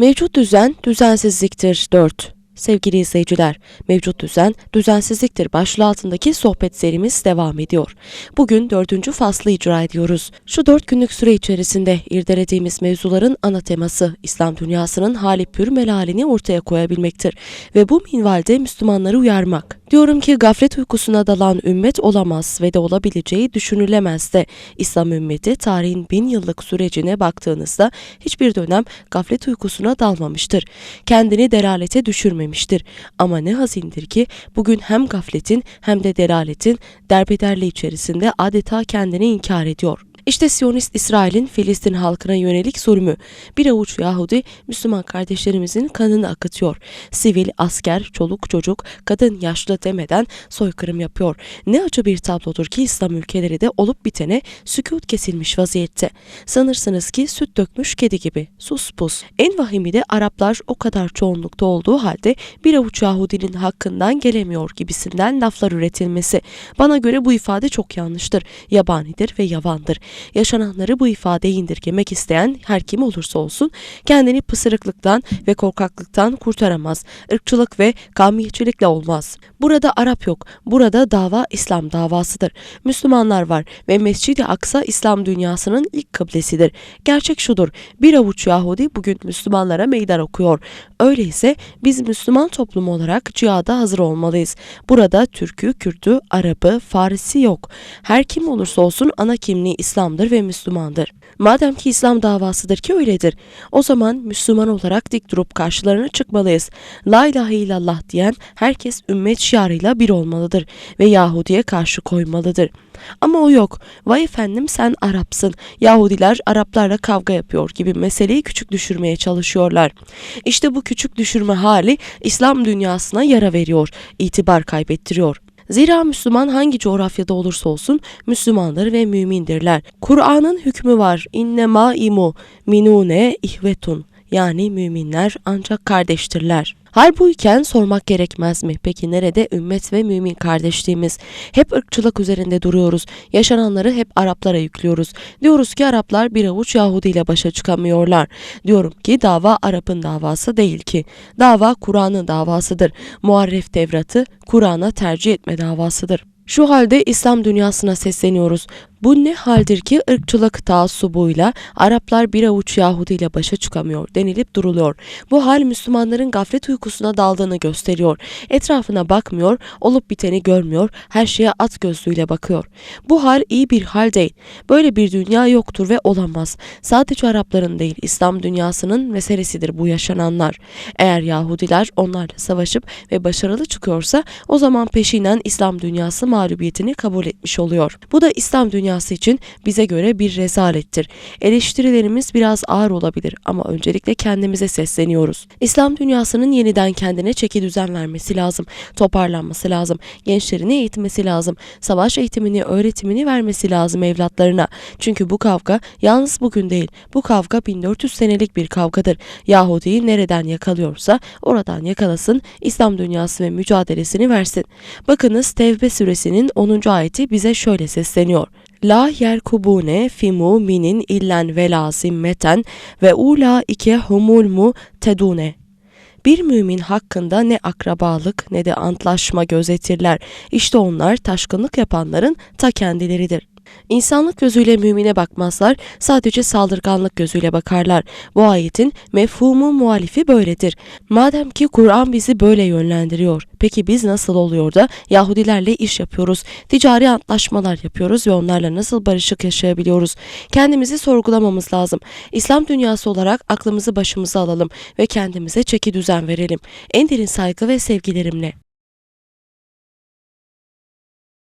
Mevcut düzen düzensizliktir 4. Sevgili izleyiciler, mevcut düzen düzensizliktir başlığı altındaki sohbet serimiz devam ediyor. Bugün dördüncü faslı icra ediyoruz. Şu dört günlük süre içerisinde irdelediğimiz mevzuların ana teması İslam dünyasının hali pür melalini ortaya koyabilmektir ve bu minvalde Müslümanları uyarmak. Diyorum ki gaflet uykusuna dalan ümmet olamaz ve de olabileceği düşünülemez de. İslam ümmeti tarihin bin yıllık sürecine baktığınızda hiçbir dönem gaflet uykusuna dalmamıştır. Kendini delalete düşürmemiştir. Ama ne hazindir ki bugün hem gafletin hem de delaletin derbederliği içerisinde adeta kendini inkar ediyor. İşte Siyonist İsrail'in Filistin halkına yönelik zulmü. Bir avuç Yahudi Müslüman kardeşlerimizin kanını akıtıyor. Sivil, asker, çoluk çocuk, kadın yaşlı demeden soykırım yapıyor. Ne acı bir tablodur ki İslam ülkeleri de olup bitene sükut kesilmiş vaziyette. Sanırsınız ki süt dökmüş kedi gibi. Sus pus. En vahimi de Araplar o kadar çoğunlukta olduğu halde bir avuç Yahudinin hakkından gelemiyor gibisinden laflar üretilmesi. Bana göre bu ifade çok yanlıştır. Yabanidir ve yavandır. Yaşananları bu ifadeyi indirgemek isteyen her kim olursa olsun kendini pısırıklıktan ve korkaklıktan kurtaramaz. Irkçılık ve kavmiyetçilikle olmaz. Burada Arap yok. Burada dava İslam davasıdır. Müslümanlar var ve Mescid-i Aksa İslam dünyasının ilk kıblesidir. Gerçek şudur. Bir avuç Yahudi bugün Müslümanlara meydan okuyor. Öyleyse biz Müslüman toplum olarak cihada hazır olmalıyız. Burada Türk'ü, Kürt'ü, Arap'ı, Farisi yok. Her kim olursa olsun ana kimliği İslam'dır ve Müslümandır. Madem ki İslam davasıdır ki öyledir. O zaman Müslüman olarak dik durup karşılarına çıkmalıyız. La ilahe illallah diyen herkes ümmet şiarıyla bir olmalıdır ve Yahudi'ye karşı koymalıdır. Ama o yok. Vay efendim sen Arapsın. Yahudiler Araplarla kavga yapıyor gibi meseleyi küçük düşürmeye çalışıyorlar. İşte bu küçük düşürme hali İslam dünyasına yara veriyor, itibar kaybettiriyor. Zira Müslüman hangi coğrafyada olursa olsun Müslümandır ve mümindirler. Kur'an'ın hükmü var. İnnema imu minune ihvetun. Yani müminler ancak kardeştirler. Hal bu iken sormak gerekmez mi? Peki nerede ümmet ve mümin kardeşliğimiz? Hep ırkçılık üzerinde duruyoruz. Yaşananları hep Araplara yüklüyoruz. Diyoruz ki Araplar bir avuç Yahudi ile başa çıkamıyorlar. Diyorum ki dava Arap'ın davası değil ki. Dava Kur'an'ın davasıdır. Muharref Tevrat'ı Kur'an'a tercih etme davasıdır. Şu halde İslam dünyasına sesleniyoruz. Bu ne haldir ki ırkçılık taassubuyla Araplar bir avuç Yahudi ile başa çıkamıyor denilip duruluyor. Bu hal Müslümanların gaflet uykusuna daldığını gösteriyor. Etrafına bakmıyor, olup biteni görmüyor, her şeye at gözlüğüyle bakıyor. Bu hal iyi bir hal değil. Böyle bir dünya yoktur ve olamaz. Sadece Arapların değil, İslam dünyasının meselesidir bu yaşananlar. Eğer Yahudiler onlarla savaşıp ve başarılı çıkıyorsa o zaman peşinen İslam dünyası mağlubiyetini kabul etmiş oluyor. Bu da İslam dünyası için bize göre bir rezalettir. Eleştirilerimiz biraz ağır olabilir ama öncelikle kendimize sesleniyoruz. İslam dünyasının yeniden kendine çeki düzen vermesi lazım. Toparlanması lazım. Gençlerini eğitmesi lazım. Savaş eğitimini, öğretimini vermesi lazım evlatlarına. Çünkü bu kavga yalnız bugün değil. Bu kavga 1400 senelik bir kavgadır. Yahudi'yi nereden yakalıyorsa oradan yakalasın, İslam dünyası ve mücadelesini versin. Bakınız Tevbe suresinin 10. ayeti bize şöyle sesleniyor. La yerkubune fi muminin illen vela zimmeten ve ula ike humul mu tedune. Bir mümin hakkında ne akrabalık ne de antlaşma gözetirler. İşte onlar taşkınlık yapanların ta kendileridir. İnsanlık gözüyle mümine bakmazlar, sadece saldırganlık gözüyle bakarlar. Bu ayetin mefhumu muhalifi böyledir. Madem ki Kur'an bizi böyle yönlendiriyor, peki biz nasıl oluyor da Yahudilerle iş yapıyoruz, ticari antlaşmalar yapıyoruz ve onlarla nasıl barışık yaşayabiliyoruz? Kendimizi sorgulamamız lazım. İslam dünyası olarak aklımızı başımıza alalım ve kendimize çeki düzen verelim. En derin saygı ve sevgilerimle.